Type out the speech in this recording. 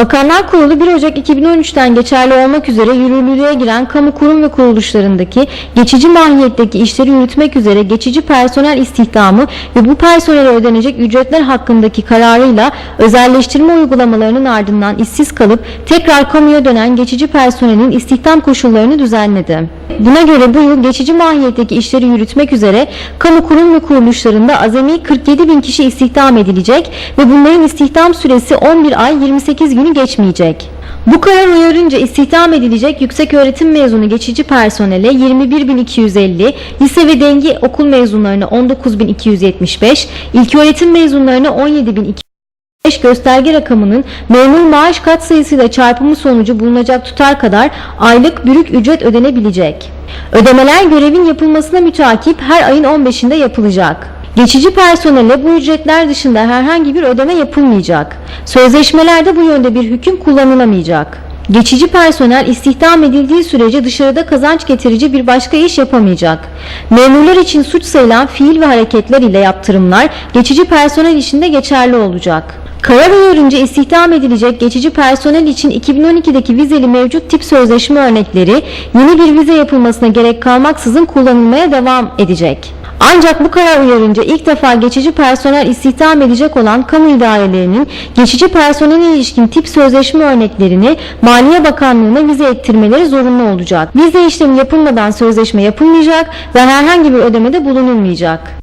Bakanlar Kurulu 1 Ocak 2013'ten geçerli olmak üzere yürürlüğe giren kamu kurum ve kuruluşlarındaki geçici mahiyetteki işleri yürütmek üzere geçici personel istihdamı ve bu personele ödenecek ücretler hakkındaki kararıyla özelleştirme uygulamalarının ardından işsiz kalıp tekrar kamuya dönen geçici personelin istihdam koşullarını düzenledi. Buna göre bu yıl geçici mahiyetteki işleri yürütmek üzere kamu kurum ve kuruluşlarında azami 47 bin kişi istihdam edilecek ve bunların istihdam süresi 11 ay 28 günü geçmeyecek. Bu karar uyarınca istihdam edilecek yüksek öğretim mezunu geçici personele 21.250, lise ve dengi okul mezunlarına 19.275, ilköğretim mezunlarına 17.200 5 gösterge rakamının memur maaş katsayısıyla çarpımı sonucu bulunacak tutar kadar aylık bürük ücret ödenebilecek. Ödemeler görevin yapılmasına mütakip her ayın 15'inde yapılacak. Geçici personele bu ücretler dışında herhangi bir ödeme yapılmayacak. Sözleşmelerde bu yönde bir hüküm kullanılamayacak. Geçici personel istihdam edildiği sürece dışarıda kazanç getirici bir başka iş yapamayacak. Memurlar için suç sayılan fiil ve hareketler ile yaptırımlar geçici personel işinde geçerli olacak. Karar uyarınca istihdam edilecek geçici personel için 2012'deki vizeli mevcut tip sözleşme örnekleri yeni bir vize yapılmasına gerek kalmaksızın kullanılmaya devam edecek. Ancak bu karar uyarınca ilk defa geçici personel istihdam edecek olan kamu idarelerinin geçici personele ilişkin tip sözleşme örneklerini Maliye Bakanlığı'na vize ettirmeleri zorunlu olacak. Vize işlemi yapılmadan sözleşme yapılmayacak ve herhangi bir ödemede bulunulmayacak.